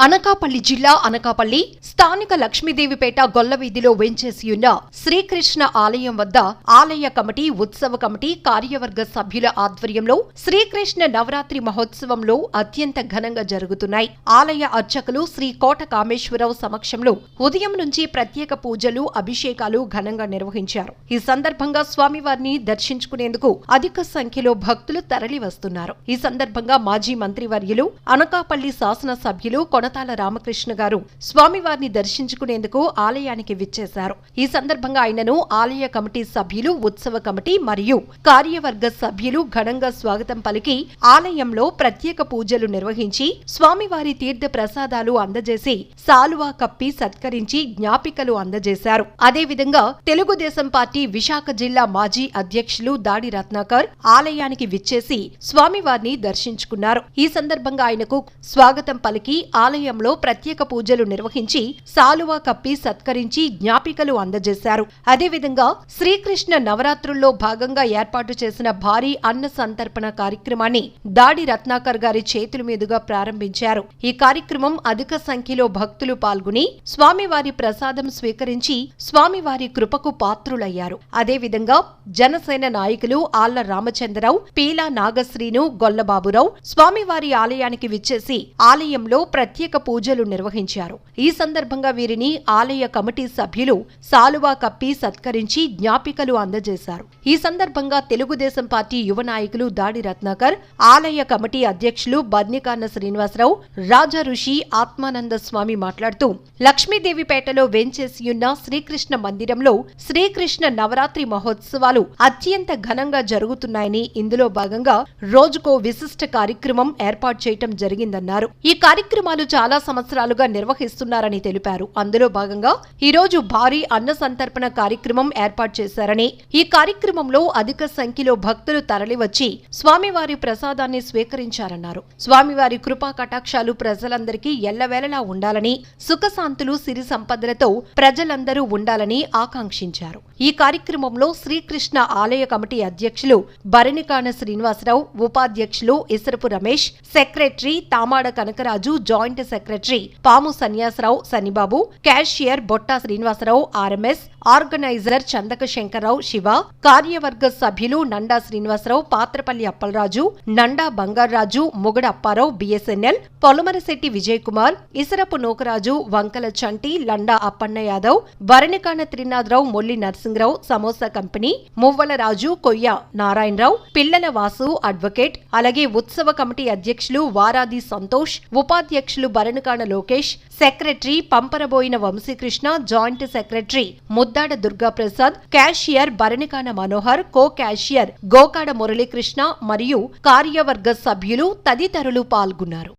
అనకాపల్లి జిల్లా అనకాపల్లి స్థానిక లక్ష్మీదేవిపేట గొల్లవీధిలో వెంచేసి ఉన్న శ్రీకృష్ణ ఆలయం వద్ద ఆలయ కమిటీ ఉత్సవ కమిటీ కార్యవర్గ సభ్యుల ఆధ్వర్యంలో శ్రీకృష్ణ నవరాత్రి మహోత్సవంలో అత్యంత ఘనంగా జరుగుతున్నాయి. ఆలయ అర్చకులు శ్రీ కోట కామేశ్వరరావు సమక్షంలో ఉదయం నుంచి ప్రత్యేక పూజలు అభిషేకాలు ఘనంగా నిర్వహించారు. ఈ సందర్భంగా స్వామివారిని దర్శించుకునేందుకు అధిక సంఖ్యలో భక్తులు తరలి వస్తున్నారు ఈ సందర్భంగా మాజీ మంత్రివర్యులు అనకాపల్లి శాసన సభ్యులు కొనతాల రామకృష్ణ గారు స్వామివారిని దర్శించుకునేందుకు ఆలయానికి విచ్చేశారు. ఈ సందర్భంగా ఆయనను ఆలయ కమిటీ సభ్యులు ఉత్సవ కమిటీ మరియు కార్యవర్గ సభ్యులు ఘనంగా స్వాగతం పలికి ఆలయంలో ప్రత్యేక పూజలు నిర్వహించి స్వామివారి తీర్థ ప్రసాదాలు అందజేసి సాలువా కప్పి సత్కరించి జ్ఞాపికలు అందజేశారు. అదేవిధంగా తెలుగుదేశం పార్టీ విశాఖ జిల్లా మాజీ అధ్యక్షులు దాడి రత్నాకర్ ఆలయానికి విచ్చేసి స్వామివారిని దర్శించుకున్నారు. ఈ సందర్భంగా ఆయనకు స్వాగతం పలికి ఆలయంలో ప్రత్యేక పూజలు నిర్వహించి సాలువా కప్పి సత్కరించి జ్ఞాపికలు అందజేశారు. అదేవిధంగా శ్రీకృష్ణ నవరాత్రుల్లో భాగంగా ఏర్పాటు చేసిన భారీ అన్న సంతర్పణ కార్యక్రమాన్ని దాడి రత్నాకర్ గారి చేతుల మీదుగా ప్రారంభించారు. ఈ కార్యక్రమం అధిక సంఖ్యలో భక్తులు పాల్గొని స్వామివారి ప్రసాదం స్వీకరించి స్వామివారి కృపకు పాత్రులయ్యారు. అదేవిధంగా జనసేన నాయకులు ఆళ్ళ రామచంద్రరావు పీలా నాగశ్రీను గొల్లబాబురావు స్వామివారి ఆలయానికి విచ్చేసి ఆలయంలో ప్రత్యేక పూజలు నిర్వహించారు. ఈ సందర్భంగా వీరిని ఆలయ కమిటీ సభ్యులు సాలువా కప్పి సత్కరించి జ్ఞాపికలు అందజేశారు. ఈ సందర్భంగా తెలుగుదేశం పార్టీ యువ నాయకులు దాడి రత్నాకర్ ఆలయ కమిటీ అధ్యక్షులు బద్నికాన్న శ్రీనివాసరావు రాజా ఋషి ఆత్మానంద స్వామి మాట్లాడుతూ లక్ష్మీదేవిపేటలో వెంచేసియున్న శ్రీకృష్ణ మందిరంలో శ్రీకృష్ణ నవరాత్రి మహోత్సవాలు అత్యంత ఘనంగా జరుగుతున్నాయని ఇందులో భాగంగా రోజుకో విశిష్ట కార్యక్రమం ఏర్పాటు చేయటం జరిగిందన్నారు. ఈ కార్యక్రమాలు చాలా సంవత్సరాలుగా నిర్వహిస్తున్నారని తెలిపారు. అందులో భాగంగా ఈ రోజు భారీ అన్న సంతర్పణ కార్యక్రమం ఏర్పాటు చేశారని ఈ కార్యక్రమంలో అధిక సంఖ్యలో భక్తులు తరలివచ్చి స్వామివారి ప్రసాదాన్ని స్వీకరించారన్నారు. స్వామివారి కృపా కటాక్షాలు ప్రజలందరికీ ఎల్లవేళలా ఉండాలని సుఖశాంతులు సిరి సంపదలతో ప్రజలందరూ ఉండాలని ఆకాంక్షించారు. ఈ కార్యక్రమంలో శ్రీకృష్ణ ఆలయ కమిటీ అధ్యక్షులు భరణికాన శ్రీనివాసరావు ఉపాధ్యక్షులు Isarapu Ramesh secretary Tamada Kanakaraju joint secretary Pamu Sanyasarao Sanibabu cashier Botta Srinivasarao RMS organiser Chandaka Shankarrao Shiva కార్యవర్గ సభ్యులు నండా శ్రీనివాసరావు పాత్రపల్లి అప్పలరాజు నండా బంగారాజు మొగడ అప్పారావు బిఎస్ఎన్ఎల్ పొలమరశెట్టి విజయ్ కుమార్ ఇసరపు నూకరాజు వంకల చంటి లండా అప్పన్న యాదవ్ భరణికాన త్రినాథరావు మొల్లి నరసింహరావు సమోసా కంపెనీ మువ్వల రాజు కొయ్య నారాయణరావు పిల్లల వాసు అడ్వకేట్ అలాగే ఉత్సవ కమిటీ అధ్యక్షులు వారాది సంతోష్ ఉపాధ్యక్షులు Bharanikana Lokesh secretary Pamparaboina Vamsikrishna joint secretary Muddada Durgaprasad cashier Bharanikana Manohar co cashier Gokada Muralikrishna మరియు కార్యవర్గ సభ్యులు తదితరులు పాల్గొన్నారు.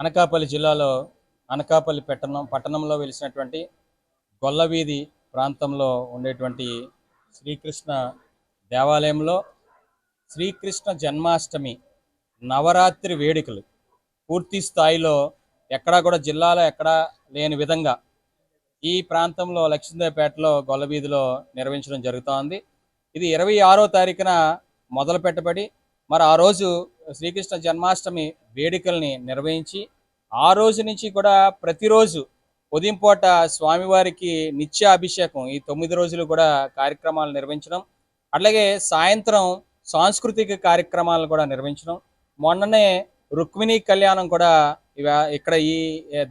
అనకాపల్లి జిల్లాలో అనకాపల్లి పట్టణం పట్టణంలో వెలిసినటువంటి గొల్లవీధి ప్రాంతంలో ఉండేటువంటి శ్రీకృష్ణ దేవాలయంలో శ్రీకృష్ణ జన్మాష్టమి నవరాత్రి వేడుకలు పూర్తి స్థాయిలో ఎక్కడా కూడా జిల్లాలో ఎక్కడా లేని విధంగా ఈ ప్రాంతంలో లక్ష్మీదేవిపేటలో గొల్లవీధిలో నిర్వహించడం జరుగుతోంది. ఇది ఇరవై ఆరో తారీఖున మొదలు పెట్టబడి మరి ఆ రోజు శ్రీకృష్ణ జన్మాష్టమి వేడుకల్ని నిర్వహించి ఆ రోజు నుంచి కూడా ప్రతిరోజు ఉదయం పూట స్వామివారికి నిత్య అభిషేకం ఈ తొమ్మిది రోజులు కూడా కార్యక్రమాలు నిర్వహించడం అట్లాగే సాయంత్రం సాంస్కృతిక కార్యక్రమాలను కూడా నిర్వహించడం మొన్ననే రుక్మిణి కళ్యాణం కూడా ఇవా- ఇక్కడ ఈ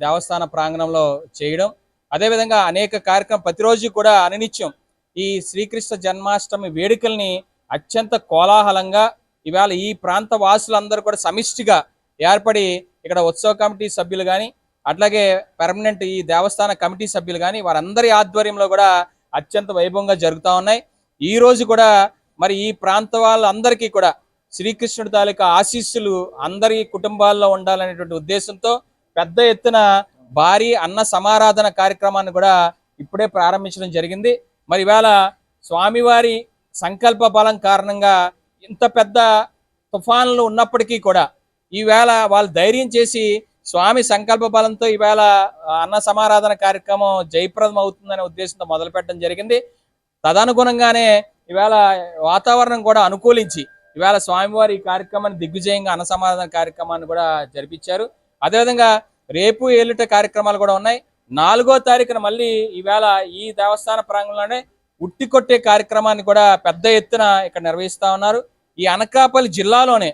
దేవస్థాన ప్రాంగణంలో చేయడం. అదేవిధంగా అనేక కార్యక్రమం ప్రతిరోజు కూడా అననిత్యం ఈ శ్రీకృష్ణ జన్మాష్టమి వేడుకల్ని అత్యంత కోలాహలంగా ఇవాళ ఈ ప్రాంత వాసులందరూ కూడా సమిష్టిగా ఏర్పడి ఇక్కడ ఉత్సవ కమిటీ సభ్యులు కానీ అట్లాగే పర్మనెంట్ ఈ దేవస్థాన కమిటీ సభ్యులు కానీ వారందరి ఆధ్వర్యంలో కూడా అత్యంత వైభవంగా జరుగుతూ ఉన్నాయి. ఈ రోజు కూడా మరి ఈ ప్రాంత వాళ్ళందరికీ కూడా శ్రీకృష్ణుడి తాలూకా ఆశీస్సులు అందరి కుటుంబాల్లో ఉండాలనేటువంటి ఉద్దేశంతో పెద్ద ఎత్తున భారీ అన్న సమారాధన కార్యక్రమాన్ని కూడా ఇప్పుడే ప్రారంభించడం జరిగింది. మరి ఇవాళ స్వామివారి సంకల్ప బలం కారణంగా ఇంత పెద్ద తుఫాన్లు ఉన్నప్పటికీ కూడా ఈవేళ వాళ్ళు ధైర్యం చేసి స్వామి సంకల్ప బలంతో ఈవేళ అన్న సమారాధన కార్యక్రమం జయప్రదం అవుతుందనే ఉద్దేశంతో మొదలుపెట్టడం జరిగింది. తదనుగుణంగానే ఈవేళ వాతావరణం కూడా అనుకూలించి ఇవాళ స్వామివారి ఈ కార్యక్రమాన్ని దిగ్విజయంగా అన్నసమాధాన కార్యక్రమాన్ని కూడా జరిపించారు. అదేవిధంగా రేపు ఏలుట కార్యక్రమాలు కూడా ఉన్నాయి. నాలుగో తారీఖున మళ్ళీ ఈవేళ ఈ దేవస్థాన ప్రాంగంలోనే ఉట్టి కొట్టే కార్యక్రమాన్ని కూడా పెద్ద ఎత్తున ఇక్కడ నిర్వహిస్తా ఉన్నారు. ఈ అనకాపల్లి జిల్లాలోనే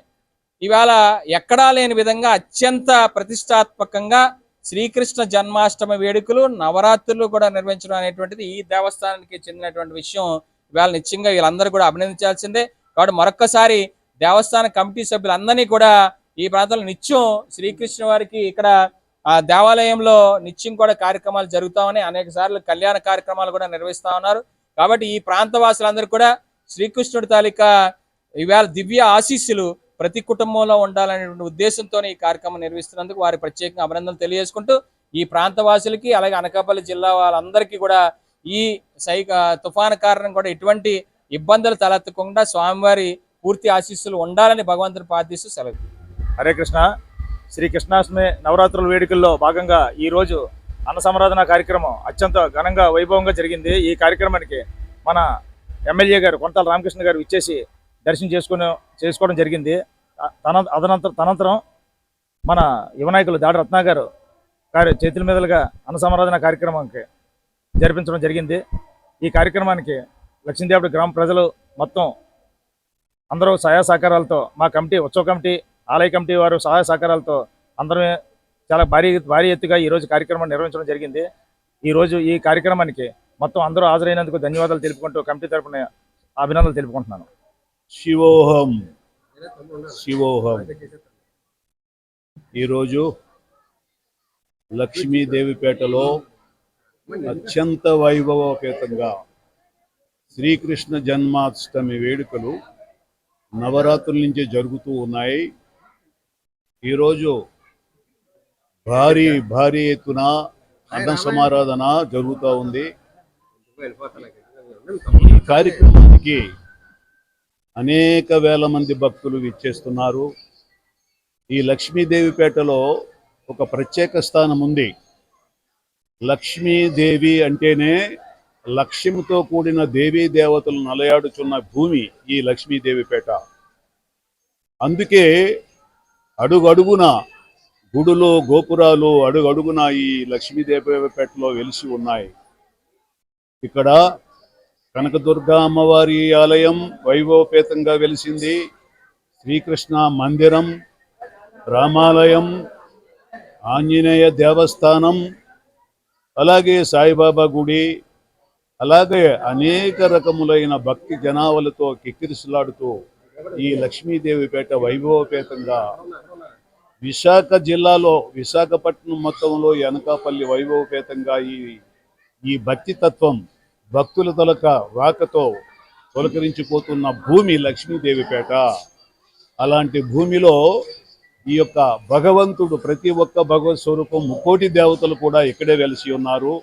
ఇవాళ ఎక్కడా లేని విధంగా అత్యంత ప్రతిష్టాత్మకంగా శ్రీకృష్ణ జన్మాష్టమి వేడుకలు నవరాత్రులు కూడా నిర్వహించడం అనేటువంటిది ఈ దేవస్థానానికి చెందినటువంటి విషయం ఇవాళ నిశ్చయంగా వీళ్ళందరూ కూడా అభినందించాల్సిందే. కాబట్టి మరొక్కసారి దేవస్థాన కమిటీ సభ్యులందరినీ కూడా ఈ ప్రాంతంలో నిత్యం శ్రీకృష్ణ వారికి ఇక్కడ ఆ దేవాలయంలో నిత్యం కూడా కార్యక్రమాలు జరుగుతామని అనేక సార్లు కళ్యాణ కార్యక్రమాలు కూడా నిర్వహిస్తా ఉన్నారు. కాబట్టి ఈ ప్రాంత వాసులందరూ కూడా శ్రీకృష్ణుడి తాలూకా ఇవాళ దివ్య ఆశీస్సులు ప్రతి కుటుంబంలో ఉండాలనేటువంటి ఉద్దేశంతో ఈ కార్యక్రమం నిర్వహిస్తున్నందుకు వారి ప్రత్యేకంగా అభినందనలు తెలియజేసుకుంటూ ఈ ప్రాంతవాసులకి అలాగే అనకాపల్లి జిల్లా వాళ్ళందరికీ కూడా ఈ సై తుఫాను కారణం కూడా ఎటువంటి ఇబ్బందులు తలెత్తకుండా స్వామివారి పూర్తి ఆశీస్సులు ఉండాలని భగవంతుని ప్రార్థిస్తూ సెలవు. హరే కృష్ణ. శ్రీ కృష్ణాష్టమి నవరాత్రుల వేడుకల్లో భాగంగా ఈ రోజు అన్న సంరాధన కార్యక్రమం అత్యంత ఘనంగా వైభవంగా జరిగింది. ఈ కార్యక్రమానికి మన ఎమ్మెల్యే గారు కొంతాల రామకృష్ణ గారు ఇచ్చేసి దర్శనం చేసుకుని చేసుకోవడం జరిగింది. తన అదనంతరం తనంతరం మన యువనాయకులు దాడి రత్న గారు గారి చేతుల మీదులుగా అన్న సంరాధన కార్యక్రమానికి జరిపించడం జరిగింది. ఈ కార్యక్రమానికి లక్ష్మీదేవుడి గ్రామ ప్రజలు మొత్తం అందరూ సహాయ సహకారాలతో మా కమిటీ ఉత్సవ కమిటీ ఆలయ కమిటీ వారు సహాయ సహకారాలతో అందరూ చాలా భారీ భారీ ఎత్తుగా ఈ రోజు నిర్వహించడం జరిగింది. ఈ రోజు ఈ కార్యక్రమానికి మొత్తం అందరూ హాజరైనందుకు ధన్యవాదాలు తెలుపుకుంటూ కమిటీ తరఫున అభినందనలు తెలుపుకుంటున్నాను. శివోహం. శివోహం. ఈరోజు లక్ష్మీదేవిపేటలో అత్యంత వైభవోపేతంగా శ్రీకృష్ణ జన్మాష్టమి వేడుకలు నవరాత్రుల నుంచి జరుగుతూ ఉన్నాయి. ఈరోజు భారీ భారీ ఎత్తున అన్న సమారాధన జరుగుతూ ఉంది. ఈ కార్యక్రమానికి అనేక వేల మంది భక్తులు విచ్చేస్తున్నారు. ఈ లక్ష్మీదేవిపేటలో ఒక ప్రత్యేక స్థానం ఉంది. లక్ష్మీదేవి అంటేనే లక్ష్యంతో కూడిన దేవీ దేవతలు నలయాడుచున్న భూమి ఈ లక్ష్మీదేవిపేట. అందుకే అడుగడుగున గుడులు గోపురాలు అడుగడుగున ఈ లక్ష్మీదేవిపేటలో వెలిసి ఉన్నాయి. ఇక్కడ కనకదుర్గ అమ్మవారి ఆలయం వైభవపేతంగా వెలిసింది. శ్రీకృష్ణ మందిరం రామాలయం ఆంజనేయ దేవస్థానం అలాగే సాయిబాబా గుడి అలాగే అనేక రకములైన భక్తి జనావలతో కిక్కిరిసలాడుతూ ఈ లక్ష్మీదేవిపేట వైభవపేతంగా విశాఖ జిల్లాలో విశాఖపట్నం మొత్తంలో ఎనకాపల్లి వైభవపేతంగా ఈ ఈ భక్తి తత్వం భక్తుల తొలక వాకతో తొలకరించిపోతున్న భూమి లక్ష్మీదేవిపేట. అలాంటి భూమిలో ఈ యొక్క భగవంతుడు ప్రతి ఒక్క భగవత్ స్వరూపం ముక్కోటి దేవతలు కూడా ఇక్కడే వెలిసి ఉన్నారు.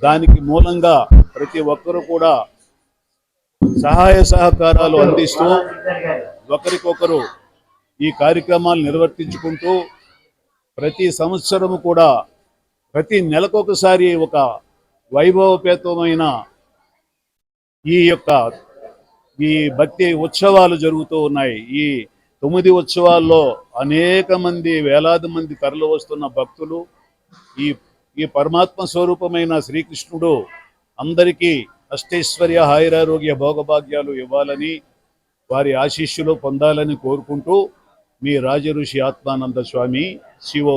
దానికి మూలంగా ప్రతి ఒక్కరూ కూడా సహాయ సహకారాలు అందిస్తూ ఒకరికొకరు ఈ కార్యక్రమాలు నిర్వర్తించుకుంటూ ప్రతి సంవత్సరము కూడా ప్రతి నెలకొకసారి ఒక వైభవపేతమైన ఈ యొక్క ఈ భక్తి ఉత్సవాలు జరుగుతూ ఉన్నాయి. ఈ తొమ్మిది ఉత్సవాల్లో అనేక మంది వేలాది మంది తరలి వస్తున్న భక్తులు ఈ ఈ పరమాత్మ స్వరూపమైన శ్రీకృష్ణుడు అందరికీ అష్టైశ్వర్య హాయిరారోగ్య భోగభాగ్యాలు ఇవ్వాలని వారి ఆశీస్సులు పొందాలని కోరుకుంటూ మీ రాజఋషి ఆత్మానంద స్వామి శివో